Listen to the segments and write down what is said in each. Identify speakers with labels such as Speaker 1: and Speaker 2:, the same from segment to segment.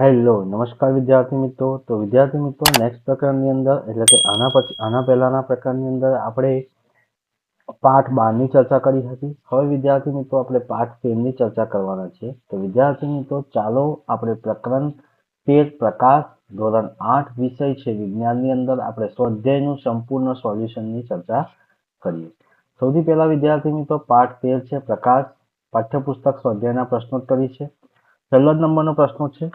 Speaker 1: Hello, નમસ્કાર વિદ્યાર્થી મિત્રો. તો વિદ્યાર્થી મિત્રો નેક્સ્ટ પ્રકરણની અંદર, એટલે કે આના પછી, આના પહેલાના પ્રકરણની અંદર આપણે પાઠ બારની ચર્ચા કરી હતી. હવે વિદ્યાર્થી મિત્રો, આપણે પાઠ તેરની ચર્ચા કરવાના છે. તો વિદ્યાર્થી મિત્રો, ચાલો આપણે પ્રકરણ તેર, પ્રકાશ, ધોરણ આઠ, વિષય છે વિજ્ઞાનની અંદર આપણે સ્વાધ્યાયનું સંપૂર્ણ સોલ્યુશનની ચર્ચા કરીએ. સૌથી પહેલા વિદ્યાર્થી મિત્રો, પાઠ તેર છે પ્રકાશ, પાઠ્યપુસ્તક સ્વાધ્યાયના પ્રશ્નોત્તરી છે. પહેલો નંબરનો પ્રશ્ન છે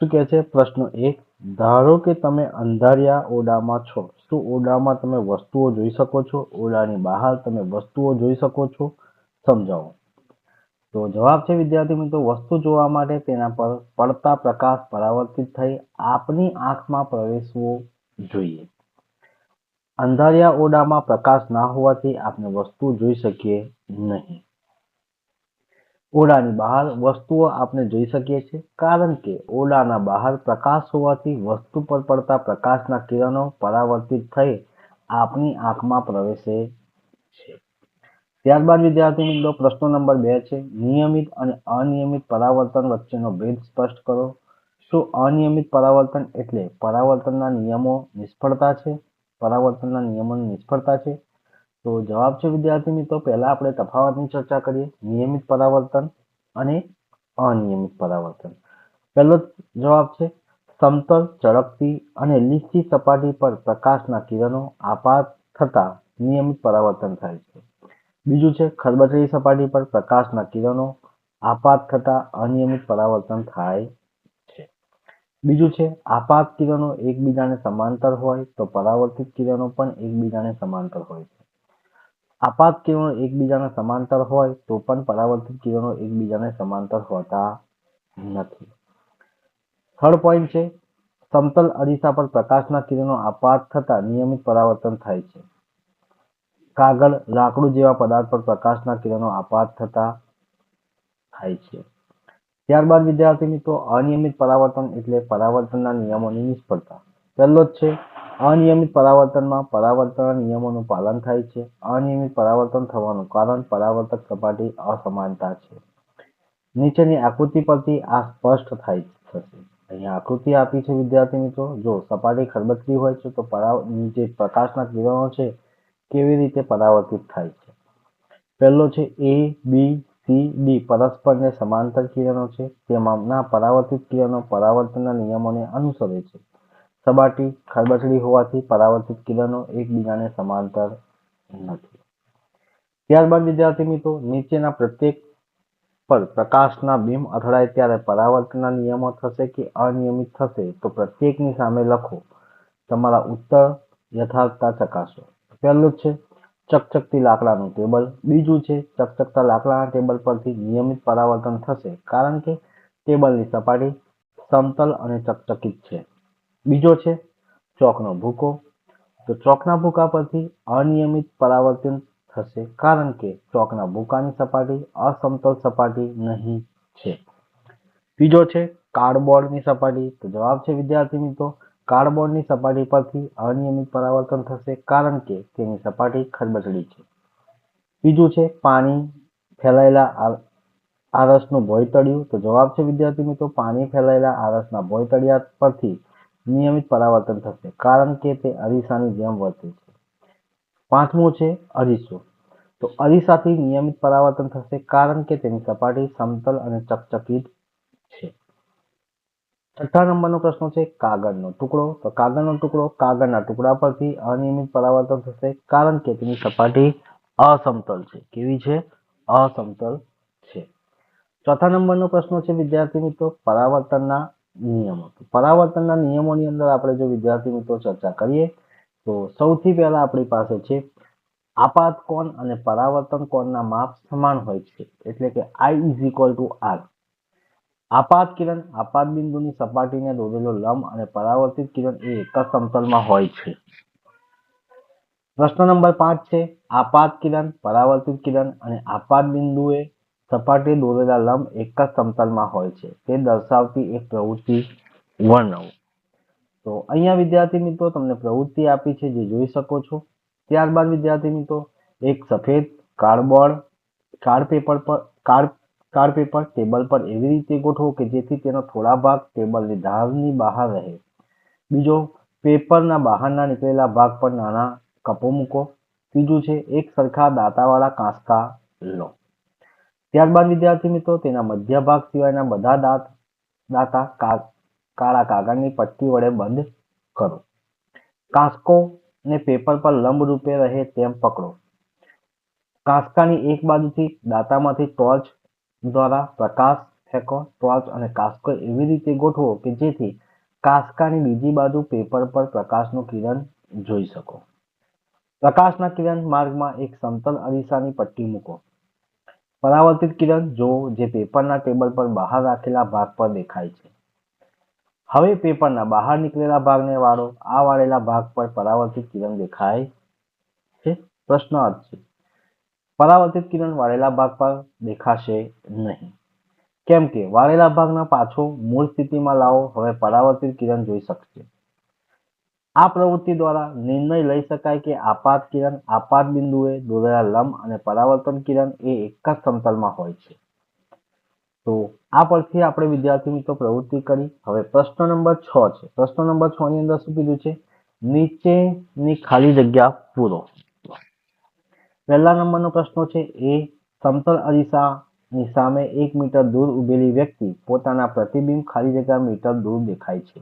Speaker 1: શું કહે છે? પ્રશ્ન એક, ધારો કે તમે અંધારિયા ઓરડામાં છો શું ઓરડામાં તમે વસ્તુઓ જોઈ શકો છો, ઓરડાની બહાર તમે વસ્તુઓ જોઈ શકો છો, સમજાવો. તો જવાબ છે, વિદ્યાર્થી મિત્રો, વસ્તુ જોવા માટે તેના પર પડતા પ્રકાશ પરાવર્તિત થઈ આપની આંખમાં પ્રવેશવો જોઈએ. અંધારિયા ઓરડામાં પ્રકાશ ના હોવાથી આપણે વસ્તુ જોઈ શકીએ નહીં. ઓરડાની બહાર વસ્તુઓ આપણે જોઈ શકીએ છીએ. કારણ કે ઓરડાના બહાર પ્રકાશ હોવાથી વસ્તુ પર પડતા પ્રકાશના કિરણો પરાવર્તિત થઈ આપની આંખમાં પ્રવેશે છે. ત્યારબાદ, વિદ્યાર્થી મિત્રો, પ્રશ્ન નંબર બે છે. નિયમિત અને અનિયમિત પરાવર્તન વચ્ચેનો ભેદ સ્પષ્ટ કરો. શું અનિયમિત પરાવર્તન એટલે પરાવર્તનના નિયમો નિષ્ફળતા છે? પરાવર્તનના નિયમોની નિષ્ફળતા છે? તો જવાબ છે વિદ્યાર્થી મિત્રો પહેલા આપણે તફાવતની ચર્ચા કરીએ. નિયમિત પરાવર્તન અને અનિયમિત પરાવર્તન. પહેલો જવાબ છે, સમતલ ઝડપથી અને લીસી સપાટી પર પ્રકાશના કિરણો આપાત થતા નિયમિત પરાવર્તન થાય છે. બીજું છે ખરબચડી સપાટી પર પ્રકાશના કિરણો આપાત થતા અનિયમિત પરાવર્તન થાય છે. બીજું છે, આપાત કિરણો એકબીજાને સમાંતર હોય તો પરાવર્તિત કિરણો પણ એકબીજાને સમાંતર હોય છે. આપાત કિરણો એકબીજાના સમાંતર હોય તો પણ પરાવર્તિત કિરણો એકબીજાને સમાંતર હોતા નથી. થર્ડ પોઈન્ટ છે, સમતલ અરીસા પર પ્રકાશના કિરણો આપાત થતા નિયમિત પરાવર્તન થાય છે. કાગળ, લાકડું જેવા પદાર્થ પર પ્રકાશના કિરણો આપાત થતા થાય છે. ત્યારબાદ વિદ્યાર્થી મિત્રો, અનિયમિત પરાવર્તન એટલે પરાવર્તનના નિયમોની નિષ્ફળતા. પહેલો જ છે અનિયમિત પરાવર્તનમાં પરાવર્તનના નિયમોનું પાલન થાય છે. અનિયમિત પરાવર્તન થવાનું કારણ પરાવર્તક સપાટી અસમાનતા છે. નીચેની આકૃતિ પરથી આ સ્પષ્ટ થાય થશે અહીંયા આકૃતિ આપી છે વિદ્યાર્થી મિત્રો. જો સપાટી ખરબચડી હોય છે તો પરાવ જે પ્રકાશના કિરણો છે કેવી રીતે પરાવર્તિત થાય છે? પહેલો છે એ બી સી ડી પરસ્પરને સમાંતર કિરણો છે. તેમાંના પરાવર્તિત કિરણો પરાવર્તનના નિયમોને અનુસરે છે. સપાટી ખરબચડી હોવાથી પરાવર્તિત કિરણો એકબીજાને સમાંતર નથી. ત્યારબાદ વિદ્યાર્થી મિત્રો, નીચેના પ્રત્યેક પર પ્રકાશના બીમ અથડાય ત્યારે પરાવર્તનના નિયમો થશે કે અનિયમિત થશે તો પ્રત્યેકની સામે લખો, તમારા ઉત્તર યથાર્થતા ચકાસો. પહેલું છે, ચકચકતી લાકડાનું ટેબલ. બીજું છે, ચકચકતા લાકડાના ટેબલ પરથી નિયમિત પરાવર્તન થશે કારણ કે ટેબલની સપાટી સમતલ અને ચકચકિત છે. બીજો છે ચોકનો ભૂકો. તો ચોકના ભૂકા પરથી અનિયમિત પરાવર્તન થશે કારણ કે ચોકના ભૂકાની સપાટી અસમતલ સપાટી નહીં છે. બીજો છે કાર્ડબોર્ડની સપાટી. તો જવાબ છે વિદ્યાર્થી મિત્રો, કાર્ડબોર્ડની સપાટી પરથી અનિયમિત પરાવર્તન થશે કારણ કે તેની સપાટી ખરબચડી છે. બીજું છે પાણી ફેલાયેલા આરસનું ભોયતળિયું. તો જવાબ છે વિદ્યાર્થી મિત્રો, પાણી ફેલાયેલા આરસના ભોયતળિયા પરથી નિયમિત પરાવર્તન થશે. કારણ કે તે અરીસાની જેમ વર્તે છે. પાંચમું છે અરીસો. તો અરીસાથી નિયમિત પરાવર્તન થશે કારણ કે તેની સપાટી સમતલ અને ચકચકિત છે. છઠ્ઠા નંબરનો પ્રશ્ન છે કાગળનો ટુકડો. તો કાગળનો ટુકડો કાગળના ટુકડા પરથી અનિયમિત પરાવર્તન થશે કારણ કે તેની સપાટી અસમતલ છે. કેવી છે? અસમતલ છે. ચોથા નંબરનો પ્રશ્ન છે વિદ્યાર્થી મિત્રો પરાવર્તનના નિયમો. પરાવર્તનના નિયમોની અંદર આપણે જો વિદ્યાર્થી મિત્રો ચર્ચા કરીએ, તો સૌથી પહેલા આપણી પાસે છે, આપાત કોણ અને પરાવર્તન કોણના માપ સમાન હોય છે, એટલે કે I is equal to R આપાત કિરણ આપાત બિંદુની સપાટીને દોરેલો લંબ અને પરાવર્તિત કિરણ એ એક જ સમતલમાં હોય છે. પ્રશ્ન નંબર પાંચ છે, આપાત કિરણ, પરાવર્તિત કિરણ અને આપાત બિંદુએ સપાટી દોરેલા લંબ એક જ સમતલમાં હોય છે. તે દર્શાવતી એક પ્રવૃત્તિ વર્ણવો. તો અહીંયા વિદ્યાર્થી મિત્રો તમને પ્રવૃત્તિ આપી છે જે જોઈ શકો છો. ત્યારબાદ વિદ્યાર્થી મિત્રો, એક સફેદ કાર્ડબોર્ડ, કાર્ડ પેપર પર, કાર્ડ કાર્ડ પેપર ટેબલ પર એવી રીતે ગોઠવો કે જેથી તેનો થોડા ભાગ ટેબલની ધારની બહાર રહે. બીજો, પેપરના બહારના નીકળેલા ભાગ પર નાના કપો મૂકો. ત્રીજું છે, એક સરખા દાંતાવાળા કાંસકા લો. ત્યારબાદ વિદ્યાર્થી મિત્રો, તેના મધ્ય ભાગ સિવાયના બધા દાંત, દાંતા કાળા કાગળની પટ્ટી વડે બંધ કરો. કાંસકો ને પેપર પર લંબ રૂપે રહે તેમ પકડો. કાંસકાની એક બાજુથી દાંતામાંથી ટોર્ચ દ્વારા પ્રકાશ ફેંકો ટોર્ચ અને કાંસકો એવી રીતે ગોઠવો કે જેથી કાંસકાની બીજી બાજુ પેપર પર પ્રકાશનું કિરણ જોઈ શકો. પ્રકાશના કિરણ માર્ગમાં એક સમતલ અરીસાની પટ્ટી મૂકો. પરાવર્તિત કિરણ જો જે પેપરના ટેબલ પર બહાર રાખેલા ભાગ પર દેખાય છે. હવે પેપરના બહાર નીકળેલા ભાગને વાળો, આ વાળેલા ભાગ પર પરાવર્તિત કિરણ દેખાય છે? પ્રશ્ન અર્થ પરાવર્તિત કિરણ વાળેલા ભાગ પર દેખાશે નહીં. કેમ કે વાળેલા ભાગના પાછો મૂળ સ્થિતિમાં લાવો, હવે પરાવર્તિત કિરણ જોઈ શકશે. આ પ્રવૃત્તિ દ્વારા નિર્ણય લઈ શકાય કે આપાત કિરણ, આપાત બિંદુએ દોરેલા લંબ અને પરાવર્તન કિરણ એ એક જ સમતલમાં હોય છે. તો આ પરથી આપણે વિદ્યાર્થી મિત્રો પ્રવૃત્તિ કરી. હવે પ્રશ્ન નંબર છ છે. પ્રશ્ન નંબર છ ની અંદર શું કીધું છે? નીચેની ખાલી જગ્યા પૂરો. પહેલા નંબરનો પ્રશ્ન છે, એ સમતલ અરીસાની સામે એક મીટર દૂર ઊભેલી વ્યક્તિ પોતાના પ્રતિબિંબ ખાલી જગ્યા મીટર દૂર દેખાય છે.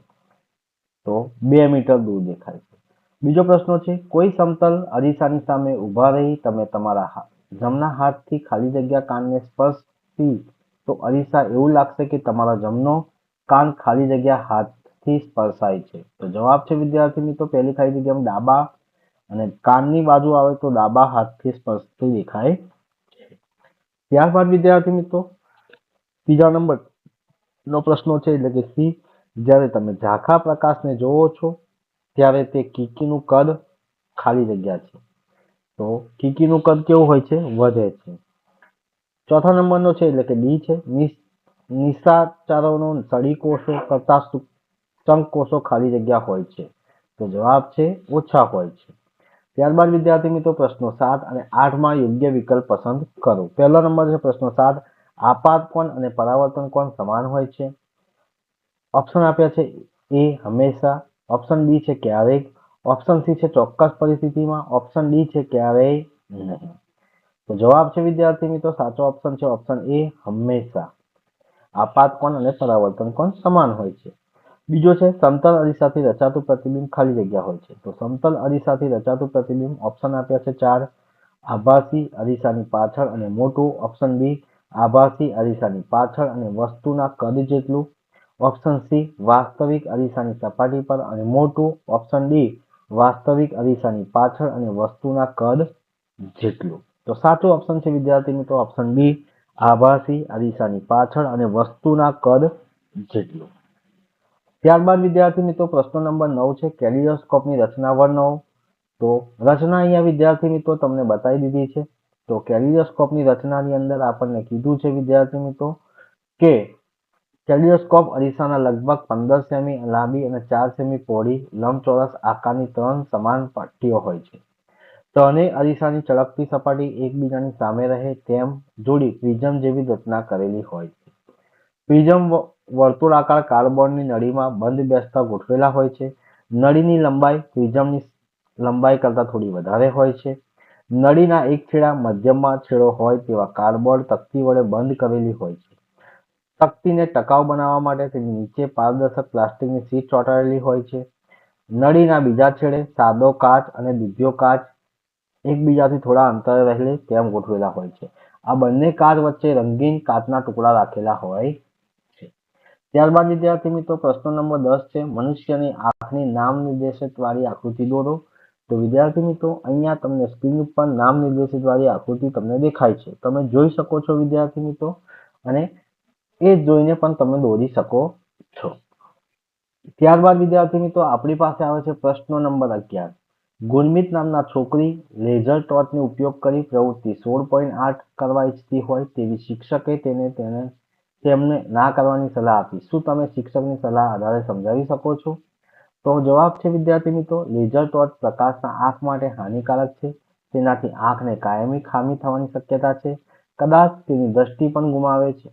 Speaker 1: તો બે મીટર દૂર દેખાય છે. બીજો પ્રશ્ન છે, કોઈ સમતલ અરીસાની સામે ઊભા રહી તમે તમારા જમણા હાથથી ખાલી જગ્યા કાનને સ્પર્શથી તો અરીસા એવું લાગશે કે તમારા જમણો કાન ખાલી જગ્યા હાથથી સ્પર્શાય છે. તો જવાબ છે, વિદ્યાર્થી મિત્રો, પહેલી ખાલી જગ્યા ડાબા અને કાનની બાજુ આવે તો ડાબા હાથથી સ્પર્શથી દેખાય છે. ત્યારબાદ વિદ્યાર્થી મિત્રો, ત્રીજા નંબર નો પ્રશ્ન છે, એટલે કે સી જ્યારે તમે ઝાંખા પ્રકાશને જોવો છો, ત્યારે તે કીકીનું કદ ખાલી જગ્યા છે. તો કીકીનું કદ કેવું હોય છે? વધે છે. ચોથા નંબરનો છે એટલે કે ડી છે. નિશાચારોનો સળી કોષો કરતા ચંક કોષો ખાલી જગ્યા હોય છે. તો જવાબ છે, ઓછા હોય છે. ત્યારબાદ વિદ્યાર્થી મિત્રો, પ્રશ્નો સાત અને આઠમાં યોગ્ય વિકલ્પ પસંદ કરો. પહેલો નંબર છે પ્રશ્નો સાત. આપાત કોણ અને પરાવર્તન કોણ સમાન હોય છે? ઓપ્શન આપ્યા છે એ હંમેશા. ઓપ્શન બી છે ક્યારેક ઓપ્શન સી છે ચોક્કસ પરિસ્થિતિમાં. ઓપ્શન ડી છે ક્યારેય નહીં. તો જવાબ છે વિદ્યાર્થી મિત્રો, સાચો ઓપ્શન છે ઓપ્શન એ હંમેશા. આપાત કોણ અને પરાવર્તન કોણ સમાન હોય છે? બીજો છે, સમતલ અરીસાથી રચાતું પ્રતિબિંબ ખાલી જગ્યા હોય છે. તો સમતલ અરીસાથી રચાતું પ્રતિબિંબ ઓપ્શન આપ્યા છે ચાર. આભાસી અરીસાની પાછળ અને મોટું. ઓપ્શન બી આભાસી અરીસાની પાછળ અને વસ્તુના કદ જેટલું. ઓપ્શન સી વાસ્તવિક અરીસાની સપાટી પર અને મોટું. ઓપ્શન ડી વાસ્તવિક અરીસાની પાછળ અને વસ્તુના કદ જેટલું. તો સાચું ઓપ્શન છે વિદ્યાર્થી મિત્રો ઓપ્શન બી આભાસી અરીસાની પાછળ અને વસ્તુના કદ જેટલું. ત્યારબાદ વિદ્યાર્થી મિત્રો, પ્રશ્ન નંબર નવ છે કેલિયોસ્કોપની રચના વર્ણવો તો રચના અહીંયા વિદ્યાર્થી મિત્રો તમને બતાવી દીધી છે. તો કેલિયોસ્કોપની રચનાની અંદર આપણને કીધું છે વિદ્યાર્થી મિત્રો કે કેલિડોસ્કોપ અરીસાના લગભગ પંદર સેમી લાંબી અને ચાર સેમી પહોળી લંબચોરસ આકારની ત્રણ સમાન પટ્ટીઓ હોય છે. ત્રણેય અરીસાની ચળકતી સપાટી એકબીજાની સામે રહે તેમ જોડી પ્રિઝમ જેવી રચના કરેલી હોય છે. પ્રિઝમ વર્તુળાકાર કાર્બોનની નળીમાં બંધ બેસતા ગોઠવેલા હોય છે. નળીની લંબાઈ પ્રિઝમની લંબાઈ કરતાં થોડી વધારે હોય છે. નળીના એક છેડા મધ્યમાં છેડો હોય તેવા કાર્બોર્ડ તકતી વડે બંધ કરેલી હોય છે. તકતીને ટકાઉ બનાવવા માટે તેની નીચે પારદર્શક પ્લાસ્ટિકની શીટ ચોંટાડેલી હોય છે. નળીના બીજા છેડે સાદો કાચ અને દૂધિયો કાચ એકબીજાથી થોડા અંતરે રહેલી તેમ ગોઠવેલા હોય છે. આ બંને કાચ વચ્ચે રંગીન કાચના ટુકડા રાખેલા હોય છે. ત્યારબાદ, વિદ્યાર્થી મિત્રો, પ્રશ્ન નંબર દસ છે, મનુષ્યની આંખની નામ નિર્દેશિત વાળી આકૃતિ દોરો. તો વિદ્યાર્થી મિત્રો, અહીંયા તમને સ્ક્રીન ઉપર નામ નિર્દેશિત વાળી આકૃતિ તમને દેખાય છે. તમે જોઈ શકો છો, વિદ્યાર્થી મિત્રો, અને એ જોઈને પણ તમે દોરી શકો છો. ત્યારબાદ, વિદ્યાર્થી મિત્રો, આપણી પાસે આવે છે પ્રશ્ન નંબર અગિયાર. ગુણમિત નામના છોકરી લેઝર ટોર્ચનો ઉપયોગ કરી પ્રવૃત્તિ સોળ પોઈન્ટ આઠ કરવા ઈચ્છતી હોય તેવી શિક્ષકે તેને તેને તેમને ના કરવાની સલાહ આપી. શું તમે શિક્ષકની સલાહ આધારે સમજાવી શકો છો? તો જવાબ છે, વિદ્યાર્થી મિત્રો, લેઝર ટોર્ચ પ્રકાશના આંખ માટે હાનિકારક છે. તેનાથી આંખને કાયમી ખામી થવાની શક્યતા છે. કદાચ તેની દ્રષ્ટિ પણ ગુમાવે છે.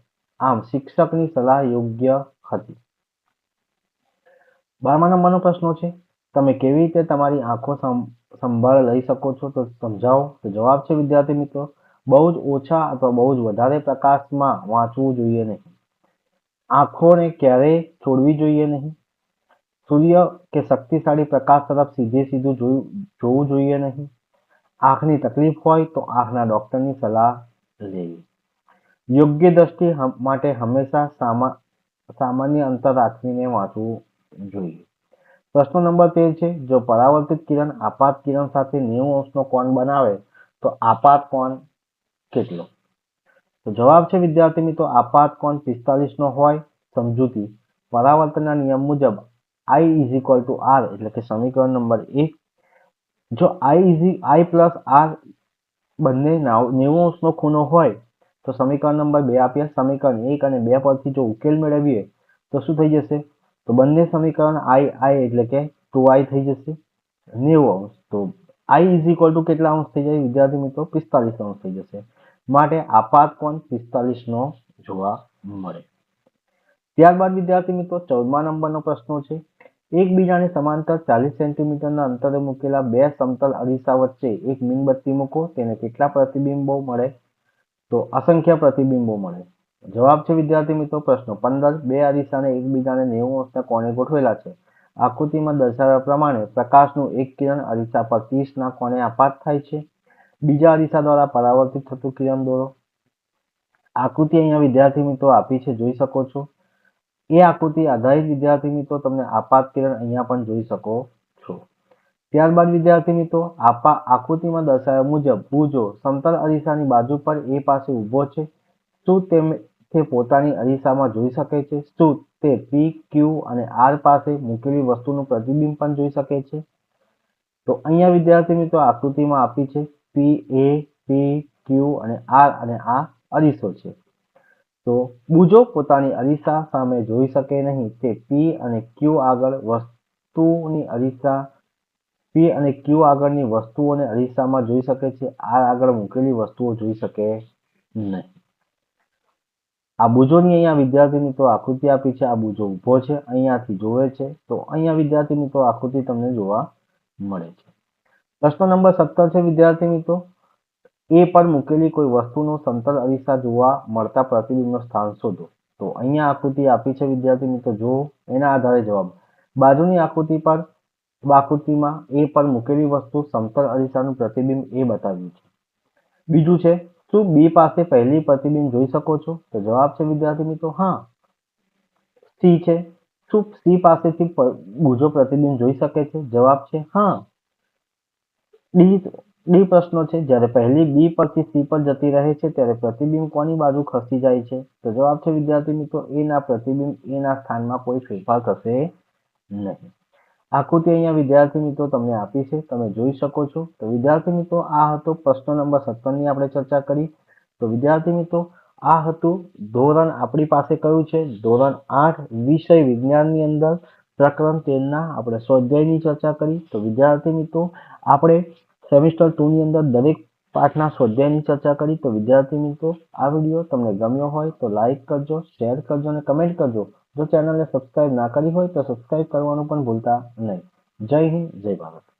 Speaker 1: આમ શિક્ષકની સલાહ યોગ્ય હતી. બારમા નંબરનો પ્રશ્ન છે, તમે કેવી રીતે તમારી આંખો સંભાળ લઈ શકો છો તો સમજાવો. તો જવાબ છે, વિદ્યાર્થી મિત્રો, બહુ જ ઓછા અથવા બહુ જ વધારે પ્રકાશમાં વાંચવું જોઈએ નહીં. આંખોને ક્યારેય છોડવી જોઈએ નહીં. સૂર્ય કે શક્તિશાળી પ્રકાશ તરફ સીધે સીધું જોયું જોવું જોઈએ નહીં. આંખની તકલીફ હોય તો આંખના ડોક્ટરની સલાહ લેવી. યોગ્ય દ્રષ્ટિ માટે હંમેશા સામા, સામાન્ય અંતર રાખીને વાંચવું જોઈએ. પ્રશ્ન નંબર તેર છે, જો પરાવર્તિત કિરણ આપાત કિરણ સાથે નેવું અંશનો કોણ બનાવે, તો આપાત કોણ કેટલો? તો જવાબ છે, વિદ્યાર્થી મિત્રો, આપાત કોણ પિસ્તાલીસ નો હોય, સમજૂતી. પરાવર્તનના નિયમ મુજબ I is equal to R એટલે કે સમીકરણ નંબર એક. જો I is I plus R બંને નાવ- નેવું અંશનો ખૂણો હોય તો સમીકરણ નંબર બે આપ્યા. સમીકરણ એક અને બે પરથી જો ઉકેલ મેળવીએ, તો શું થઈ જશે? તો બંને સમીકરણ આઈ આઈ એટલે કે ટુ આઈ થઈ જશે. નેવું અંશ. તો આઈ ઇઝ ઇક્વલ ટુ કેટલા અંશ થઈ જાય? વિદ્યાર્થી મિત્રો, પિસ્તાલીસ અંશ થઈ જશે. માટે આપાત કોણ? પિસ્તાલીસ નો જોવા મળે. ત્યારબાદ વિદ્યાર્થી મિત્રો, ચૌદમા નંબરનો પ્રશ્ન છે. એકબીજાને સમાંતર ચાલીસ સેન્ટીમીટરના અંતરે મૂકેલા બે સમતલ અરીસા વચ્ચે એક મીણબત્તી મૂકો. તેને કેટલા પ્રતિબિંબો મળે? તો અસંખ્ય પ્રતિબિંબો મળે. જવાબ છે, વિદ્યાર્થી મિત્રો, પ્રશ્ન. પંદર, બે અરીસાને એકબીજાને નેવું અંશના કોણે ગોઠવેલા છે? આકૃતિમાં દર્શાવ્યા પ્રમાણે પ્રકાશનું એક કિરણ અરીસા પર ત્રીસના કોણે આપાત થાય છે? બીજા અરીસા દ્વારા પરાવર્તિત થતું કિરણ દોરો. આકૃતિ અહીંયા વિદ્યાર્થી મિત્રો આપી છે, જોઈ શકો છો. એ આકૃતિ આધારિત વિદ્યાર્થી મિત્રો, તમને આપાત કિરણ અહીંયા પણ જોઈ શકો. ત્યારબાદ વિદ્યાર્થી મિત્રો, આપા આકૃતિમાં દર્શાવ્યા મુજબ ભુજો સમતલ અરીસાની બાજુ પર એ પાસે ઊભો છે. શું તે પોતાની અરીસામાં જોઈ શકે છે? શું તે પી ક્યુ અને આર પાસે મૂકેલી વસ્તુનું પ્રતિબિંબ પણ જોઈ શકે છે? તો અહીંયા વિદ્યાર્થી મિત્રો આકૃતિમાં આપી છે પી એ પી ક્યુ અને આર અને આ અરીસો છે. તો બુજો પોતાની અરીસા સામે જોઈ શકે નહીં. તે પી અને ક્યુ આગળ વસ્તુની અરીસા પી અને ક્યુ આગળની વસ્તુઓને અરીસામાં જોઈ શકે છે. આર આગળ મૂકેલી વસ્તુઓ જોઈ શકે નહીં. આ બુજોની અહીંયા વિદ્યાર્થી મિત્રો આકૃતિ આપી છે. આ બુજો ઊભો છે. અહીંયાથી જોવે છે. તો અહીંયા વિદ્યાર્થી મિત્રો આકૃતિ તમને જોવા મળે છે. પ્રશ્ન નંબર સત્તર છે વિદ્યાર્થી મિત્રો એ પર મૂકેલી કોઈ વસ્તુનો સમતલ અરીસા જોવા મળતા પ્રતિબિંબનું સ્થાન શોધો. તો અહીંયા આકૃતિ આપી છે વિદ્યાર્થી મિત્રો જો એના આધારે જવાબ. બાજુની આકૃતિ પર આકૃતિમાં એ પર મૂકેલી વસ્તુ સમતલ અરીસાનું પ્રતિબિંબ એ બતાવ્યું છે. બીજું છે, શું બી પાસે પહેલી પ્રતિબિંબ જોઈ શકો છો? તો જવાબ છે, વિદ્યાર્થી મિત્રો, હા. સી છે, શું સી પાસેથી બીજો પ્રતિબિંબ જોઈ શકે છે? જવાબ છે, હા. ડી ડી પ્રશ્નો છે, જ્યારે પહેલી બી પરથી સી પર જતી રહે છે, ત્યારે પ્રતિબિંબ કોની બાજુ ખસી જાય છે? તો જવાબ છે, વિદ્યાર્થી મિત્રો, એના પ્રતિબિંબ એના સ્થાનમાં કોઈ ફેરફાર થશે નહીં. આકૃતિ અહીંયા વિદ્યાર્થી મિત્રો તમને આપી છે. તમે જોઈ શકો છો. તો વિદ્યાર્થી મિત્રો, આ હતો પ્રશ્ન નંબર સત્તરની આપણે ચર્ચા કરી. તો વિદ્યાર્થી મિત્રો, આ હતું ધોરણ આપણી પાસે કયું છે? ધોરણ આઠ, વિષય વિજ્ઞાનની અંદર પ્રકરણ તેરના આપણે સ્વાધ્યાયની ચર્ચા કરી. તો વિદ્યાર્થી મિત્રો, આપણે સેમિસ્ટર ટુ ની અંદર દરેક પાઠના સ્વાધ્યાયની ચર્ચા કરી. તો વિદ્યાર્થી મિત્રો, આ વીડિયો તમને ગમ્યો હોય તો લાઈક કરજો, શેર કરજો અને કમેન્ટ કરજો. જો ચેનલને સબસ્ક્રાઇબ ના કરી હોય તો સબસ્ક્રાઇબ કરવાનું પણ ભૂલતા નહીં. જય હિન્દ, જય ભારત.